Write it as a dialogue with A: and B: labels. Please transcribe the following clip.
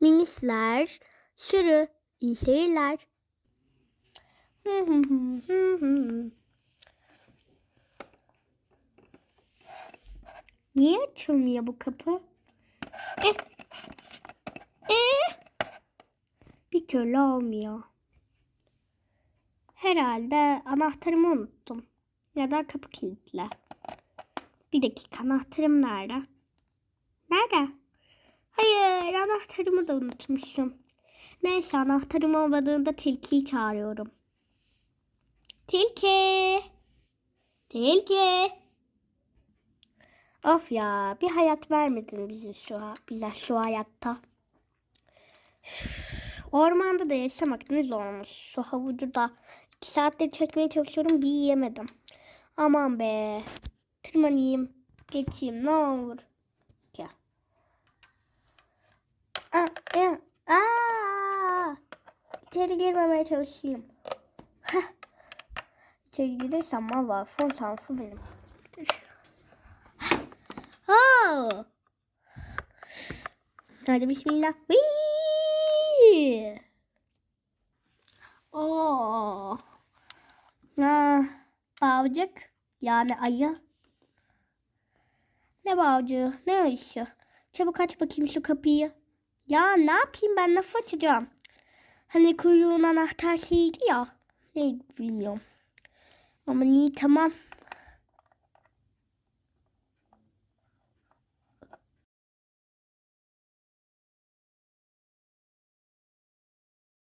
A: Minisler sürü. İyi seyirler. Niye açılmıyor bu kapı? Eh. Eh. Bir türlü olmuyor. Herhalde anahtarımı unuttum. Ya da kapı kilitli. Bir dakika anahtarım nerede? Nerede? Anahtarımı da unutmuşum. Neyse anahtarım olmadığında tilkiyi çağırıyorum. Tilki. Tilki. Of ya bir hayat vermedin bizi şu bize şu hayatta. Ormanda da yaşamak ne zormuş. Su havucu da iki saattir çekmeye çalışıyorum bir yiyemedim. Aman be. Tırmanayım. Geçeyim ne olur. Ya. Aa, aa, aa. İçeri girmemeye çalışayım. Heh. İçeri girersem valla son şansı benim. Oh. Hadi bismillah. Whee! Oo. Ha, bağcık yani ayı. Ne bağcığı ne ayısı. Çabuk aç bakayım şu kapıyı. Ya ne yapayım ben nasıl açacağım? Hani kuyruğun anahtar şeyiydi ya. Ne bilmiyorum. Ama iyi tamam.